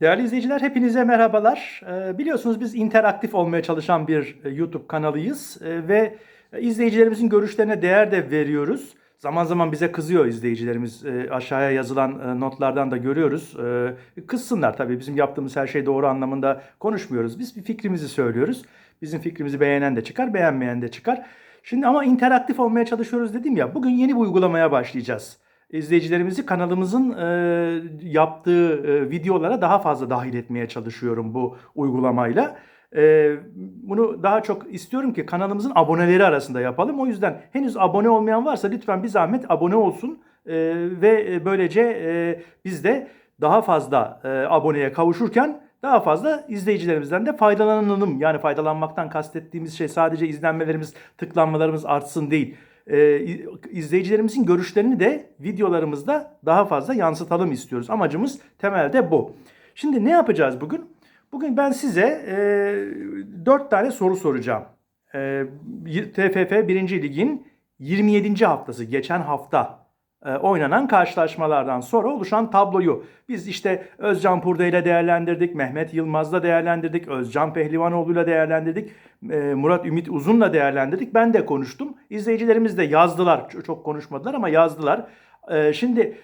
Değerli izleyiciler hepinize merhabalar. Ee, biliyorsunuz biz interaktif olmaya çalışan bir e, YouTube kanalıyız Ee, ve izleyicilerimizin görüşlerine değer de veriyoruz. Zaman zaman bize kızıyor izleyicilerimiz. Ee, aşağıya yazılan e, notlardan da görüyoruz. Kızsınlar tabii bizim yaptığımız her şey doğru anlamında konuşmuyoruz. Biz bir fikrimizi söylüyoruz. Bizim fikrimizi beğenen de çıkar, beğenmeyen de çıkar. Şimdi ama interaktif olmaya çalışıyoruz dedim ya. Bugün yeni bir uygulamaya başlayacağız izleyicilerimizi kanalımızın e, yaptığı e, videolara daha fazla dahil etmeye çalışıyorum bu uygulamayla. E, bunu daha çok istiyorum ki kanalımızın aboneleri arasında yapalım. O yüzden henüz abone olmayan varsa lütfen bir zahmet abone olsun E, ve böylece e, biz de daha fazla e, aboneye kavuşurken daha fazla izleyicilerimizden de faydalanalım. Yani faydalanmaktan kastettiğimiz şey sadece izlenmelerimiz, tıklanmalarımız artsın değil e, izleyicilerimizin görüşlerini de videolarımızda daha fazla yansıtalım istiyoruz. Amacımız temelde bu. Şimdi ne yapacağız bugün? Bugün ben size e, 4 tane soru soracağım. E, TFF 1. Lig'in 27. haftası geçen hafta oynanan karşılaşmalardan sonra oluşan tabloyu biz işte Özcan Purda ile değerlendirdik, Mehmet Yılmaz'la değerlendirdik, Özcan Pehlivanoğlu'yla değerlendirdik, e, Murat Ümit Uzun'la değerlendirdik. Ben de konuştum. İzleyicilerimiz de yazdılar. Çok konuşmadılar ama yazdılar. E, şimdi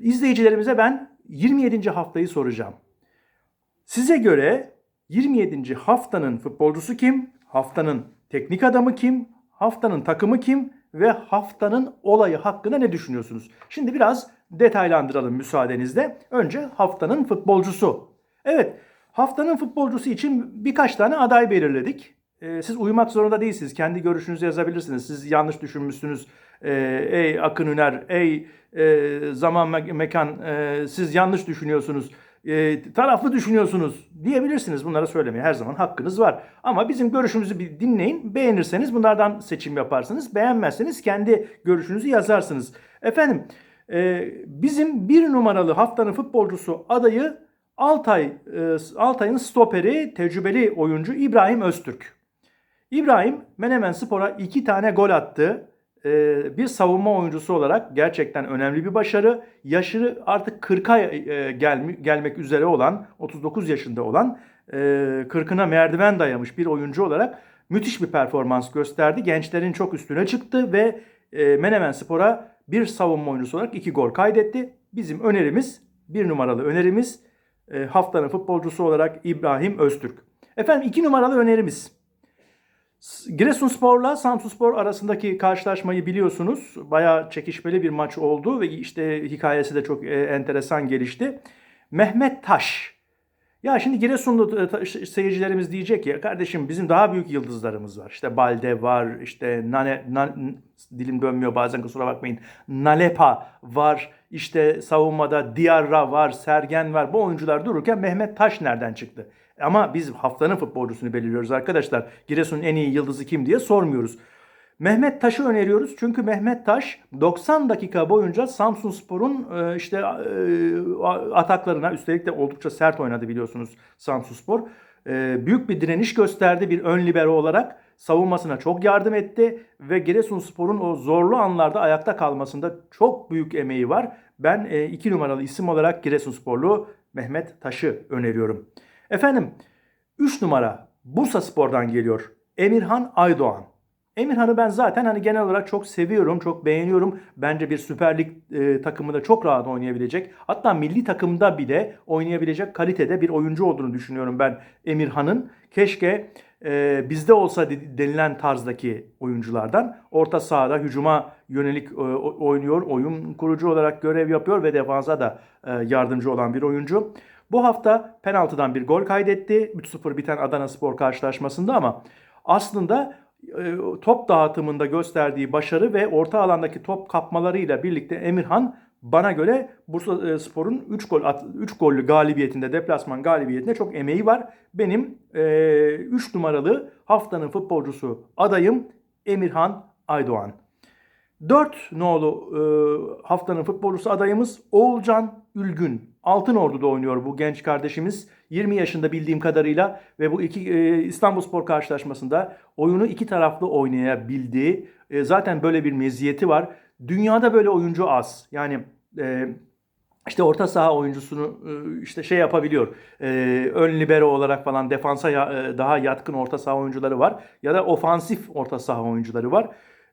izleyicilerimize ben 27. haftayı soracağım. Size göre 27. haftanın futbolcusu kim? Haftanın teknik adamı kim? Haftanın takımı kim? Ve haftanın olayı hakkında ne düşünüyorsunuz? Şimdi biraz detaylandıralım müsaadenizle. Önce haftanın futbolcusu. Evet, haftanın futbolcusu için birkaç tane aday belirledik. Ee, siz uyumak zorunda değilsiniz. Kendi görüşünüzü yazabilirsiniz. Siz yanlış düşünmüşsünüz. Ee, ey Akın Üner, ey e, zaman me- mekan e, siz yanlış düşünüyorsunuz e, taraflı düşünüyorsunuz diyebilirsiniz. Bunları söylemeye her zaman hakkınız var. Ama bizim görüşümüzü bir dinleyin. Beğenirseniz bunlardan seçim yaparsınız. Beğenmezseniz kendi görüşünüzü yazarsınız. Efendim e, bizim bir numaralı haftanın futbolcusu adayı Altay, e, Altay'ın stoperi, tecrübeli oyuncu İbrahim Öztürk. İbrahim Menemen Spor'a iki tane gol attı. Ee, bir savunma oyuncusu olarak gerçekten önemli bir başarı. Yaşı artık 40'a e, gelmek üzere olan, 39 yaşında olan, 40'ına e, merdiven dayamış bir oyuncu olarak müthiş bir performans gösterdi. Gençlerin çok üstüne çıktı ve e, Menemen Spor'a bir savunma oyuncusu olarak iki gol kaydetti. Bizim önerimiz, bir numaralı önerimiz haftanın futbolcusu olarak İbrahim Öztürk. Efendim iki numaralı önerimiz Giresunspor'la Samsunspor arasındaki karşılaşmayı biliyorsunuz. Bayağı çekişmeli bir maç oldu ve işte hikayesi de çok e, enteresan gelişti. Mehmet Taş. Ya şimdi Giresunlu e, seyircilerimiz diyecek ya kardeşim bizim daha büyük yıldızlarımız var. İşte Balde var, işte Nane, nan, dilim dönmüyor bazen kusura bakmayın. Nalepa var, işte savunmada Diarra var, Sergen var. Bu oyuncular dururken Mehmet Taş nereden çıktı? Ama biz haftanın futbolcusunu belirliyoruz arkadaşlar. Giresun'un en iyi yıldızı kim diye sormuyoruz. Mehmet Taş'ı öneriyoruz. Çünkü Mehmet Taş 90 dakika boyunca Samsun Spor'un e, işte e, ataklarına üstelik de oldukça sert oynadı biliyorsunuz Samsun Spor. E, büyük bir direniş gösterdi bir ön libero olarak. Savunmasına çok yardım etti ve Giresunspor'un o zorlu anlarda ayakta kalmasında çok büyük emeği var. Ben iki numaralı isim olarak Giresunsporlu Mehmet Taş'ı öneriyorum. Efendim 3 numara Bursa Spor'dan geliyor. Emirhan Aydoğan. Emirhan'ı ben zaten hani genel olarak çok seviyorum, çok beğeniyorum. Bence bir Süper Lig e, takımında çok rahat oynayabilecek. Hatta milli takımda bile oynayabilecek kalitede bir oyuncu olduğunu düşünüyorum ben Emirhan'ın. Keşke e, bizde olsa denilen tarzdaki oyunculardan orta sahada hücuma yönelik e, oynuyor, oyun kurucu olarak görev yapıyor ve defansa da e, yardımcı olan bir oyuncu. Bu hafta penaltıdan bir gol kaydetti. 3-0 biten Adana Spor karşılaşmasında ama aslında e, top dağıtımında gösterdiği başarı ve orta alandaki top kapmalarıyla birlikte Emirhan bana göre Bursa e, Spor'un 3 gol 3 gollü galibiyetinde, deplasman galibiyetinde çok emeği var. Benim 3 e, numaralı haftanın futbolcusu adayım Emirhan Aydoğan. 4 nolu e, haftanın futbolcusu adayımız Oğulcan Ülgün. Altın Ordu'da oynuyor bu genç kardeşimiz. 20 yaşında bildiğim kadarıyla ve bu iki e, İstanbulspor karşılaşmasında oyunu iki taraflı oynayabildi. E, zaten böyle bir meziyeti var. Dünyada böyle oyuncu az. Yani e, işte orta saha oyuncusunu e, işte şey yapabiliyor. E, ön libero olarak falan defansa e, daha yatkın orta saha oyuncuları var. Ya da ofansif orta saha oyuncuları var.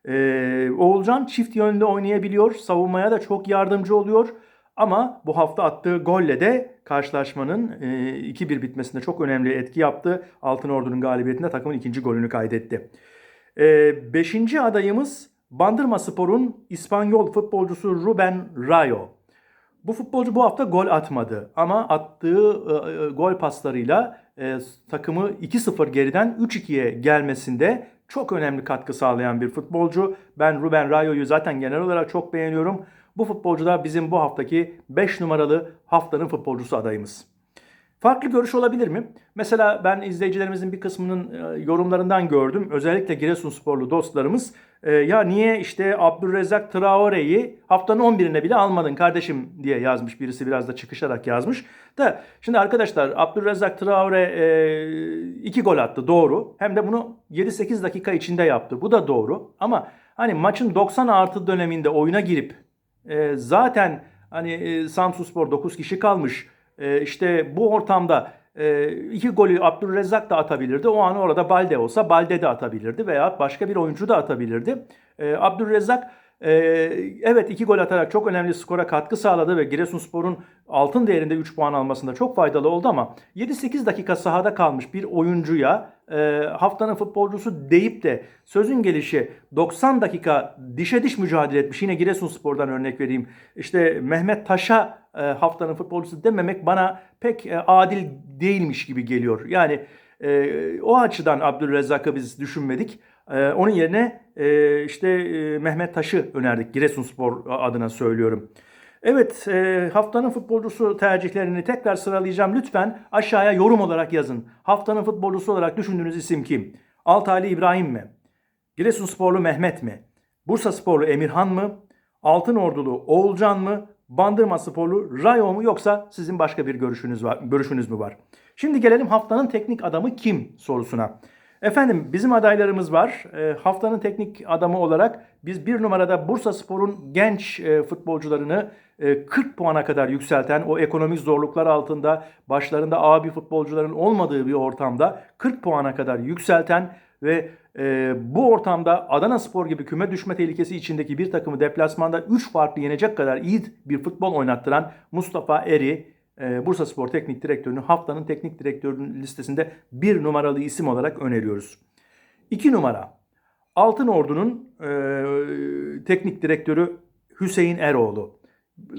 E, Oğulcan çift yönlü oynayabiliyor. Savunmaya da çok yardımcı oluyor. Ama bu hafta attığı golle de karşılaşmanın e, 2-1 bitmesinde çok önemli etki yaptı. Altın Ordu'nun galibiyetinde takımın ikinci golünü kaydetti. E, beşinci adayımız Bandırma Spor'un İspanyol futbolcusu Ruben Rayo. Bu futbolcu bu hafta gol atmadı ama attığı e, e, gol paslarıyla e, takımı 2-0 geriden 3-2'ye gelmesinde çok önemli katkı sağlayan bir futbolcu. Ben Ruben Rayo'yu zaten genel olarak çok beğeniyorum. Bu futbolcu da bizim bu haftaki 5 numaralı haftanın futbolcusu adayımız. Farklı görüş olabilir mi? Mesela ben izleyicilerimizin bir kısmının e, yorumlarından gördüm. Özellikle Giresunsporlu dostlarımız e, ya niye işte Abdülrezzak Traore'yi haftanın 11'ine bile almadın kardeşim diye yazmış. Birisi biraz da çıkışarak yazmış. Da şimdi arkadaşlar Abdülrezzak Traore e, iki gol attı doğru. Hem de bunu 7-8 dakika içinde yaptı. Bu da doğru. Ama hani maçın 90 artı döneminde oyuna girip e, zaten hani e, Samsunspor 9 kişi kalmış. E, işte bu ortamda e, iki golü Abdülrezzak da atabilirdi. O an orada Balde olsa Balde de atabilirdi veya başka bir oyuncu da atabilirdi. E, Abdülrezzak e, evet iki gol atarak çok önemli skora katkı sağladı ve Giresunspor'un altın değerinde 3 puan almasında çok faydalı oldu ama 7-8 dakika sahada kalmış bir oyuncuya e, haftanın futbolcusu deyip de sözün gelişi 90 dakika dişe diş mücadele etmiş. Yine Giresunspor'dan örnek vereyim. İşte Mehmet Taş'a e, haftanın futbolcusu dememek bana pek e, adil değilmiş gibi geliyor. Yani o açıdan Abdülrezzak'ı biz düşünmedik. Onun yerine e, işte e, Mehmet Taş'ı önerdik. Giresunspor adına söylüyorum. Evet, e, haftanın futbolcusu tercihlerini tekrar sıralayacağım. Lütfen aşağıya yorum olarak yazın. Haftanın futbolcusu olarak düşündüğünüz isim kim? Altaylı İbrahim mi? Giresunsporlu Mehmet mi? Bursa Sporlu Emirhan mı? Altın Ordulu Oğulcan mı? Bandırma Sporlu Rayo mu yoksa sizin başka bir görüşünüz var, görüşünüz mü var? Şimdi gelelim haftanın teknik adamı kim sorusuna. Efendim bizim adaylarımız var. E, haftanın teknik adamı olarak biz bir numarada Bursa Spor'un genç e, futbolcularını e, 40 puana kadar yükselten o ekonomik zorluklar altında başlarında abi futbolcuların olmadığı bir ortamda 40 puana kadar yükselten ve e, bu ortamda Adana Spor gibi küme düşme tehlikesi içindeki bir takımı deplasmanda 3 farklı yenecek kadar iyi bir futbol oynattıran Mustafa Eri Bursa Spor Teknik Direktörünü haftanın teknik direktörünün listesinde bir numaralı isim olarak öneriyoruz. 2 numara Altın Ordu'nun e, teknik direktörü Hüseyin Eroğlu.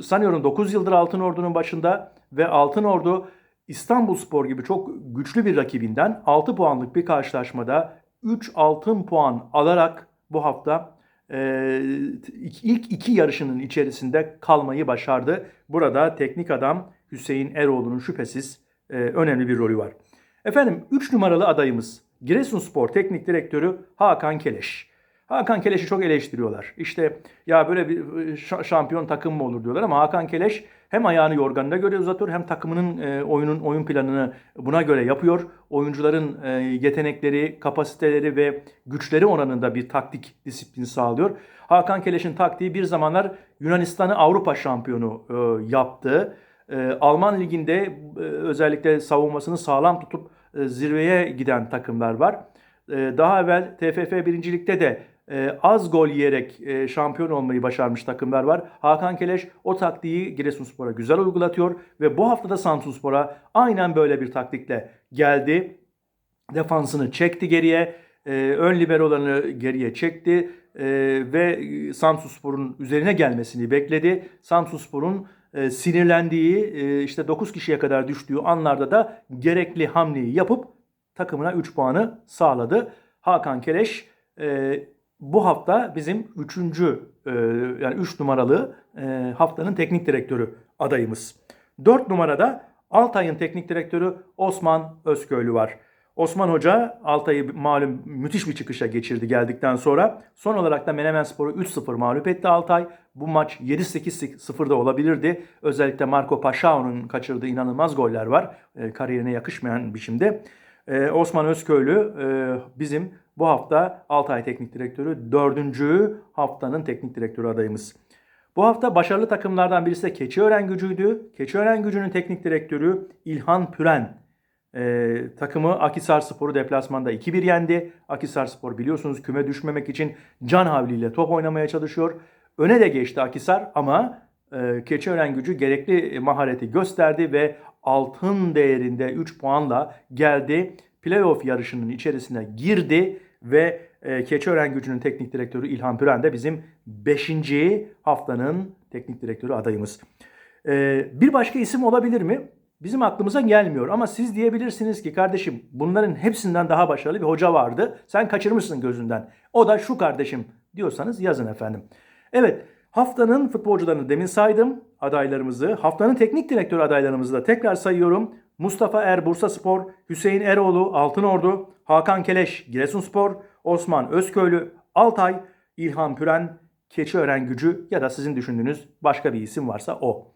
Sanıyorum 9 yıldır Altın Ordu'nun başında ve Altın Ordu İstanbul Spor gibi çok güçlü bir rakibinden 6 puanlık bir karşılaşmada 3 altın puan alarak bu hafta e, ilk iki yarışının içerisinde kalmayı başardı. Burada teknik adam Hüseyin Eroğlu'nun şüphesiz e, önemli bir rolü var. Efendim 3 numaralı adayımız Giresunspor Teknik Direktörü Hakan Keleş. Hakan Keleş'i çok eleştiriyorlar. İşte ya böyle bir şampiyon takım mı olur diyorlar ama Hakan Keleş hem ayağını yorganına göre uzatıyor hem takımının e, oyunun oyun planını buna göre yapıyor. Oyuncuların e, yetenekleri, kapasiteleri ve güçleri oranında bir taktik disiplini sağlıyor. Hakan Keleş'in taktiği bir zamanlar Yunanistan'ı Avrupa şampiyonu e, yaptı. E, Alman liginde e, özellikle savunmasını sağlam tutup e, zirveye giden takımlar var. E, daha evvel TFF birincilikte de e, az gol yiyerek e, şampiyon olmayı başarmış takımlar var. Hakan Keleş o taktiği Giresunspor'a güzel uygulatıyor ve bu haftada Samsunspor'a aynen böyle bir taktikle geldi. Defansını çekti geriye, e, ön liberolarını geriye çekti e, ve Samsunspor'un üzerine gelmesini bekledi. Samsunspor'un e, sinirlendiği, e, işte 9 kişiye kadar düştüğü anlarda da gerekli hamleyi yapıp takımına 3 puanı sağladı. Hakan Keleş e, bu hafta bizim 3. E, yani 3 numaralı haftanın teknik direktörü adayımız. 4 numarada Altay'ın teknik direktörü Osman Özköylü var. Osman Hoca Altay'ı malum müthiş bir çıkışa geçirdi geldikten sonra. Son olarak da Menemen Spor'u 3-0 mağlup etti Altay. Bu maç 7-8-0'da olabilirdi. Özellikle Marco Paşao'nun kaçırdığı inanılmaz goller var. E, kariyerine yakışmayan biçimde. E, Osman Özköylü e, bizim bu hafta Altay Teknik Direktörü, dördüncü haftanın teknik direktörü adayımız. Bu hafta başarılı takımlardan birisi de Keçiören Gücü'ydü. Keçiören Gücü'nün teknik direktörü İlhan Püren e, takımı Akisar Spor'u deplasmanda 2-1 yendi. Akisar Spor biliyorsunuz küme düşmemek için can havliyle top oynamaya çalışıyor. Öne de geçti Akisar ama e, Keçiören Gücü gerekli mahareti gösterdi ve altın değerinde 3 puanla geldi. Playoff yarışının içerisine girdi ve e, Keçiören Gücü'nün teknik direktörü İlhan Püren de bizim 5. haftanın teknik direktörü adayımız. E, bir başka isim olabilir mi? Bizim aklımıza gelmiyor ama siz diyebilirsiniz ki kardeşim bunların hepsinden daha başarılı bir hoca vardı. Sen kaçırmışsın gözünden. O da şu kardeşim diyorsanız yazın efendim. Evet haftanın futbolcularını demin saydım adaylarımızı. Haftanın teknik direktör adaylarımızı da tekrar sayıyorum. Mustafa Er Bursa Spor, Hüseyin Eroğlu Altınordu, Hakan Keleş Giresunspor, Osman Özköylü Altay, İlhan Püren Keçiören Gücü ya da sizin düşündüğünüz başka bir isim varsa o.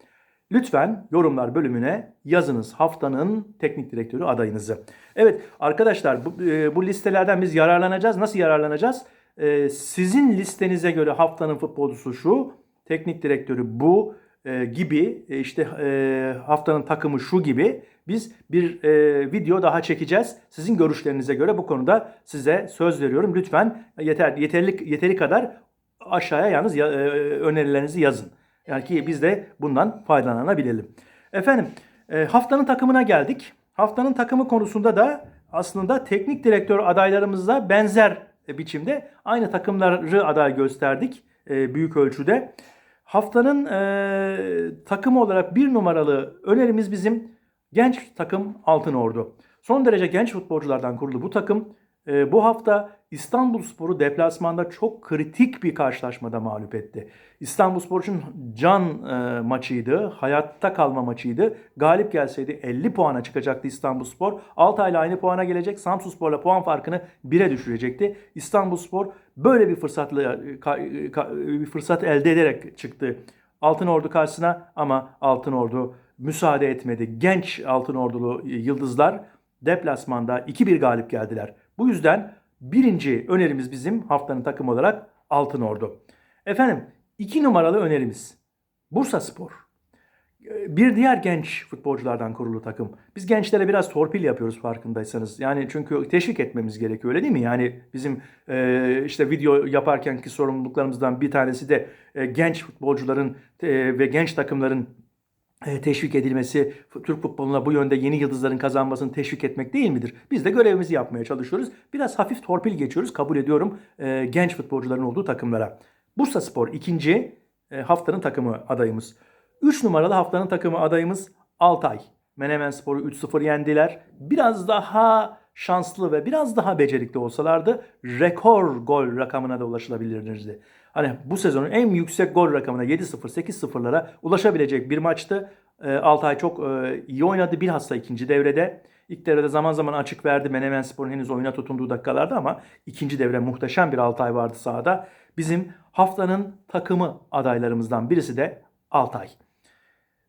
Lütfen yorumlar bölümüne yazınız haftanın teknik direktörü adayınızı. Evet arkadaşlar bu, e, bu listelerden biz yararlanacağız. Nasıl yararlanacağız? E, sizin listenize göre haftanın futbolcusu şu, teknik direktörü bu e, gibi e, işte e, haftanın takımı şu gibi biz bir e, video daha çekeceğiz. Sizin görüşlerinize göre bu konuda size söz veriyorum. Lütfen yeter yeterli yeteri kadar aşağıya yalnız ya, e, önerilerinizi yazın. Yani ki biz de bundan faydalanabilelim. Efendim e, haftanın takımına geldik. Haftanın takımı konusunda da aslında teknik direktör adaylarımızla benzer biçimde aynı takımları aday gösterdik e, büyük ölçüde. Haftanın e, takımı olarak bir numaralı önerimiz bizim genç takım Altın Ordu. Son derece genç futbolculardan kurulu bu takım e, bu hafta İstanbulspor'u deplasmanda çok kritik bir karşılaşmada mağlup etti. İstanbulspor için can e, maçıydı, hayatta kalma maçıydı. Galip gelseydi 50 puana çıkacaktı İstanbulspor. Altay'la aynı puana gelecek. Samsunspor'la puan farkını 1'e düşürecekti. İstanbulspor böyle bir fırsatla ka- ka- bir fırsat elde ederek çıktı Altın Ordu karşısına ama Altın Ordu müsaade etmedi. Genç Altın Ordulu yıldızlar deplasmanda 2-1 galip geldiler. Bu yüzden birinci önerimiz bizim haftanın takımı olarak Altın Ordu. Efendim iki numaralı önerimiz Bursa Spor. Bir diğer genç futbolculardan kurulu takım. Biz gençlere biraz torpil yapıyoruz farkındaysanız. Yani çünkü teşvik etmemiz gerekiyor öyle değil mi? Yani bizim e, işte video yaparkenki sorumluluklarımızdan bir tanesi de e, genç futbolcuların e, ve genç takımların teşvik edilmesi, Türk futboluna bu yönde yeni yıldızların kazanmasını teşvik etmek değil midir? Biz de görevimizi yapmaya çalışıyoruz. Biraz hafif torpil geçiyoruz kabul ediyorum e, genç futbolcuların olduğu takımlara. Bursa Spor ikinci e, haftanın takımı adayımız. 3 numaralı haftanın takımı adayımız Altay. Menemen Spor'u 3-0 yendiler. Biraz daha şanslı ve biraz daha becerikli olsalardı rekor gol rakamına da ulaşılabilirdi. Hani bu sezonun en yüksek gol rakamına 7-0, 8-0'lara ulaşabilecek bir maçtı. E, Altay çok e, iyi oynadı bilhassa ikinci devrede. İlk devrede zaman zaman açık verdi. Menemen Spor'un henüz oyuna tutunduğu dakikalarda ama ikinci devre muhteşem bir Altay vardı sahada. Bizim haftanın takımı adaylarımızdan birisi de Altay.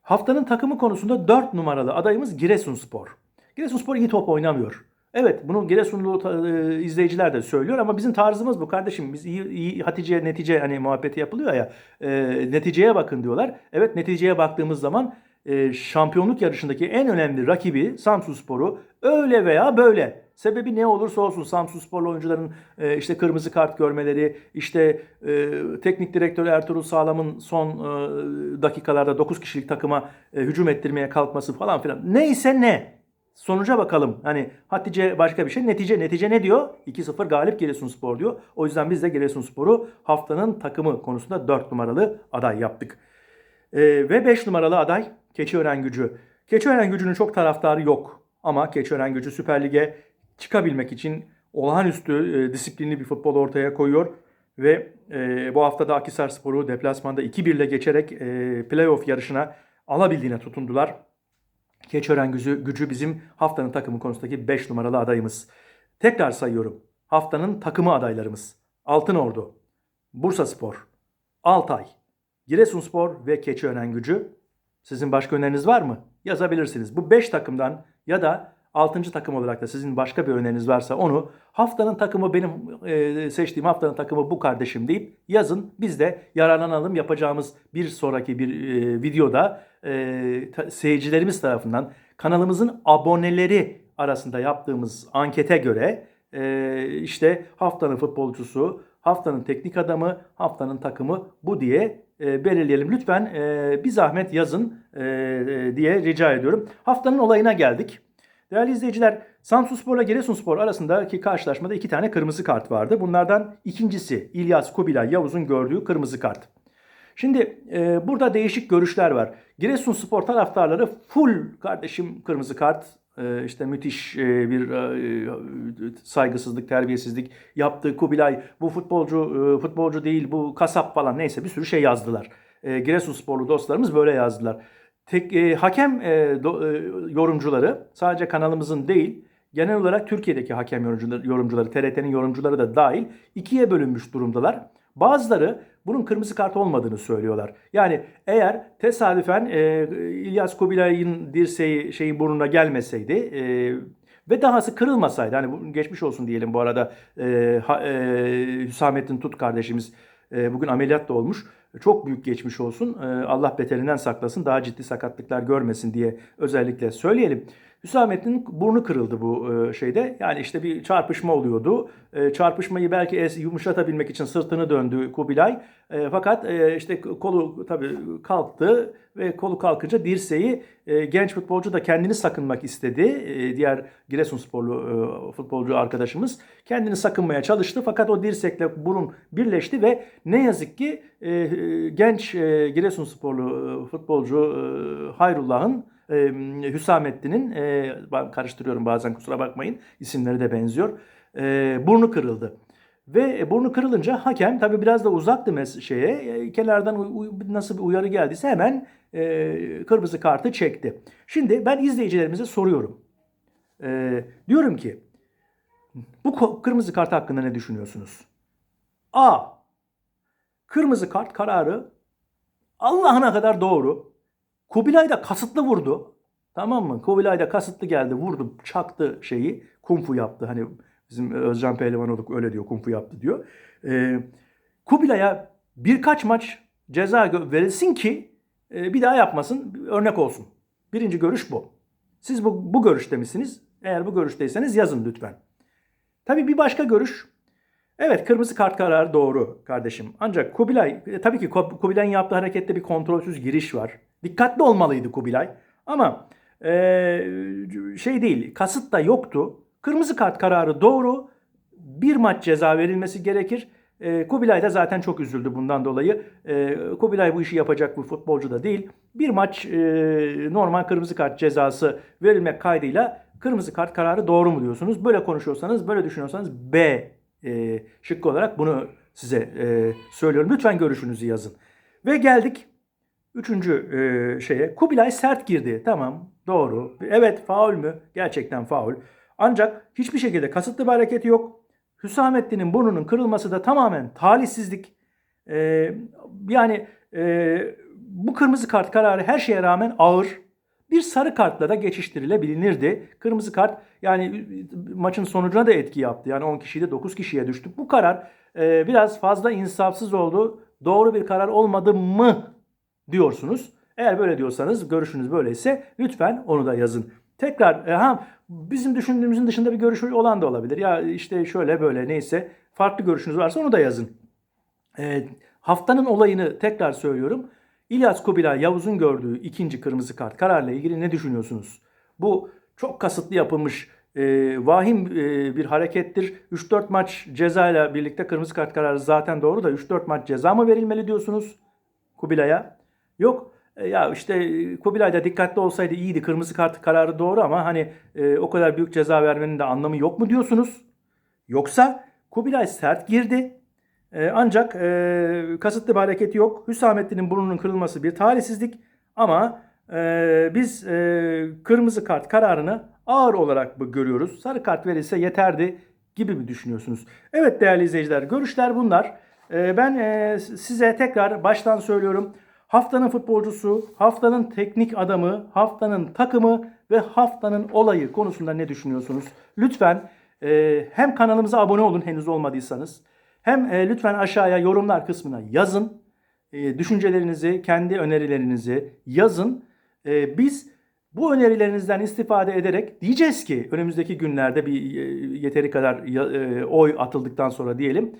Haftanın takımı konusunda 4 numaralı adayımız Giresunspor. Giresunspor iyi top oynamıyor. Evet bunu Giresunlu e, izleyiciler de söylüyor ama bizim tarzımız bu kardeşim. Biz iyi, iyi Hatice netice hani muhabbeti yapılıyor ya e, neticeye bakın diyorlar. Evet neticeye baktığımız zaman e, şampiyonluk yarışındaki en önemli rakibi Samsunspor'u öyle veya böyle Sebebi ne olursa olsun Samsunsporlu oyuncuların e, işte kırmızı kart görmeleri, işte e, teknik direktör Ertuğrul Sağlam'ın son e, dakikalarda 9 kişilik takıma e, hücum ettirmeye kalkması falan filan. Neyse ne. Sonuca bakalım. Hani Hatice başka bir şey. Netice netice ne diyor? 2-0 galip Giresunspor diyor. O yüzden biz de Giresunspor'u haftanın takımı konusunda 4 numaralı aday yaptık. E, ve 5 numaralı aday Keçiören Gücü. Keçiören Gücü'nün çok taraftarı yok. Ama Keçiören Gücü Süper Lig'e çıkabilmek için olağanüstü e, disiplinli bir futbol ortaya koyuyor. Ve e, bu hafta da Akhisar Sporu deplasmanda 2-1 ile geçerek e, playoff yarışına alabildiğine tutundular. Keçören gücü, gücü bizim haftanın takımı konusundaki 5 numaralı adayımız. Tekrar sayıyorum. Haftanın takımı adaylarımız. Altınordu, Bursa Spor, Altay, Giresunspor ve Keçiören gücü. Sizin başka öneriniz var mı? Yazabilirsiniz. Bu 5 takımdan ya da Altıncı takım olarak da sizin başka bir öneriniz varsa onu haftanın takımı benim e, seçtiğim haftanın takımı bu kardeşim deyip yazın. Biz de yararlanalım. Yapacağımız bir sonraki bir e, videoda e, ta- seyircilerimiz tarafından kanalımızın aboneleri arasında yaptığımız ankete göre e, işte haftanın futbolcusu, haftanın teknik adamı, haftanın takımı bu diye e, belirleyelim. Lütfen e, bir zahmet yazın e, e, diye rica ediyorum. Haftanın olayına geldik. Değerli izleyiciler, Samsunspor'la Giresunspor arasındaki karşılaşmada iki tane kırmızı kart vardı. Bunlardan ikincisi İlyas Kubilay Yavuz'un gördüğü kırmızı kart. Şimdi e, burada değişik görüşler var. Giresunspor taraftarları full kardeşim kırmızı kart e, işte müthiş e, bir e, saygısızlık, terbiyesizlik yaptı Kubilay. Bu futbolcu e, futbolcu değil, bu kasap falan neyse bir sürü şey yazdılar. E, Giresunsporlu dostlarımız böyle yazdılar. Tek e, hakem e, do, e, yorumcuları sadece kanalımızın değil, genel olarak Türkiye'deki hakem yorumcuları, yorumcuları TRT'nin yorumcuları da dahil ikiye bölünmüş durumdalar. Bazıları bunun kırmızı kart olmadığını söylüyorlar. Yani eğer tesadüfen e, İlyas Kubilay'ın dirseği şeyin burnuna gelmeseydi e, ve dahası kırılmasaydı hani geçmiş olsun diyelim bu arada e, ha, e, Hüsamettin Tut kardeşimiz e, bugün ameliyat da olmuş. Çok büyük geçmiş olsun. E, Allah beterinden saklasın. Daha ciddi sakatlıklar görmesin diye özellikle söyleyelim. Hüsamettin'in burnu kırıldı bu e, şeyde. Yani işte bir çarpışma oluyordu. E, çarpışmayı belki yumuşatabilmek için sırtını döndü Kubilay. E, fakat işte kolu tabii kalktı ve kolu kalkınca dirseği genç futbolcu da kendini sakınmak istedi. Diğer Giresunsporlu futbolcu arkadaşımız kendini sakınmaya çalıştı. Fakat o dirsekle burun birleşti ve ne yazık ki genç e, Giresunsporlu e, futbolcu e, Hayrullah'ın e, Hüsamettin'in e, ben karıştırıyorum bazen kusura bakmayın isimleri de benziyor. E, burnu kırıldı. Ve burnu kırılınca hakem tabi biraz da uzaktı mes- şeye. e, Kenardan nasıl bir uyarı geldiyse hemen e, kırmızı kartı çekti. Şimdi ben izleyicilerimize soruyorum. E, diyorum ki bu kırmızı kart hakkında ne düşünüyorsunuz? A. Kırmızı kart kararı Allah'ına kadar doğru. Kubilay da kasıtlı vurdu. Tamam mı? Kubilay da kasıtlı geldi, vurdu, çaktı şeyi. Kung fu yaptı. Hani bizim Özcan Pehlivanoluk öyle diyor, kung fu yaptı diyor. Ee, Kubilay'a birkaç maç ceza verilsin ki e, bir daha yapmasın, örnek olsun. Birinci görüş bu. Siz bu, bu görüşte misiniz? Eğer bu görüşteyseniz yazın lütfen. Tabii bir başka görüş. Evet kırmızı kart kararı doğru kardeşim. Ancak Kubilay, e, tabii ki Kubilay'ın yaptığı harekette bir kontrolsüz giriş var. Dikkatli olmalıydı Kubilay. Ama e, şey değil, kasıt da yoktu. Kırmızı kart kararı doğru. Bir maç ceza verilmesi gerekir. E, Kubilay da zaten çok üzüldü bundan dolayı. E, Kubilay bu işi yapacak bir futbolcu da değil. Bir maç e, normal kırmızı kart cezası verilmek kaydıyla kırmızı kart kararı doğru mu diyorsunuz? Böyle konuşuyorsanız, böyle düşünüyorsanız B e, şıkkı olarak bunu size e, söylüyorum. Lütfen görüşünüzü yazın. Ve geldik üçüncü e, şeye. Kubilay sert girdi. Tamam doğru. Evet faul mü? Gerçekten faul. Ancak hiçbir şekilde kasıtlı bir hareket yok. Hüsamettin'in burnunun kırılması da tamamen talihsizlik. E, yani e, bu kırmızı kart kararı her şeye rağmen ağır. Bir sarı kartla da geçiştirilebilirdi. Kırmızı kart yani maçın sonucuna da etki yaptı. Yani 10 kişiyi de 9 kişiye düştü. Bu karar e, biraz fazla insafsız oldu. Doğru bir karar olmadı mı diyorsunuz. Eğer böyle diyorsanız, görüşünüz böyleyse lütfen onu da yazın. Tekrar e, ha bizim düşündüğümüzün dışında bir görüşü olan da olabilir. Ya işte şöyle böyle neyse farklı görüşünüz varsa onu da yazın. E, haftanın olayını tekrar söylüyorum. İlyas Kubilay Yavuz'un gördüğü ikinci kırmızı kart kararla ilgili ne düşünüyorsunuz? Bu çok kasıtlı yapılmış e, vahim e, bir harekettir. 3-4 maç cezayla birlikte kırmızı kart kararı zaten doğru da 3-4 maç ceza mı verilmeli diyorsunuz Kubilay'a? Yok. E, ya işte e, Kubilay da dikkatli olsaydı iyiydi. Kırmızı kart kararı doğru ama hani e, o kadar büyük ceza vermenin de anlamı yok mu diyorsunuz? Yoksa Kubilay sert girdi. E, ancak e, kasıtlı bir hareket yok. Hüsamettin'in burnunun kırılması bir talihsizlik. Ama e, biz e, kırmızı kart kararını ağır olarak görüyoruz. Sarı kart verilse yeterdi gibi mi düşünüyorsunuz? Evet değerli izleyiciler görüşler bunlar. E, ben e, size tekrar baştan söylüyorum. Haftanın futbolcusu, haftanın teknik adamı, haftanın takımı ve haftanın olayı konusunda ne düşünüyorsunuz? Lütfen e, hem kanalımıza abone olun henüz olmadıysanız hem e, lütfen aşağıya yorumlar kısmına yazın. E, düşüncelerinizi, kendi önerilerinizi yazın. E, biz bu önerilerinizden istifade ederek diyeceğiz ki önümüzdeki günlerde bir e, yeteri kadar e, oy atıldıktan sonra diyelim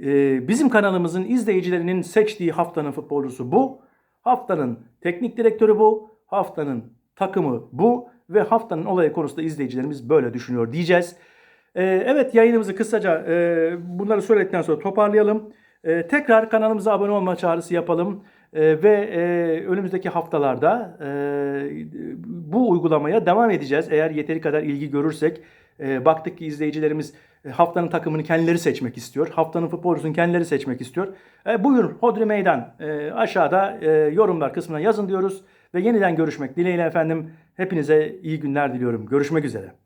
e, bizim kanalımızın izleyicilerinin seçtiği haftanın futbolcusu bu. Haftanın teknik direktörü bu. Haftanın takımı bu. Ve haftanın olayı konusunda izleyicilerimiz böyle düşünüyor diyeceğiz. E, evet yayınımızı kısaca e, bunları söyledikten sonra toparlayalım. E, tekrar kanalımıza abone olma çağrısı yapalım. E, ve e, önümüzdeki haftalarda e, bu uygulamaya devam edeceğiz. Eğer yeteri kadar ilgi görürsek, baktık ki izleyicilerimiz haftanın takımını kendileri seçmek istiyor. Haftanın futbolcusunu kendileri seçmek istiyor. E, buyurun Hodri Meydan aşağıda yorumlar kısmına yazın diyoruz. Ve yeniden görüşmek dileğiyle efendim. Hepinize iyi günler diliyorum. Görüşmek üzere.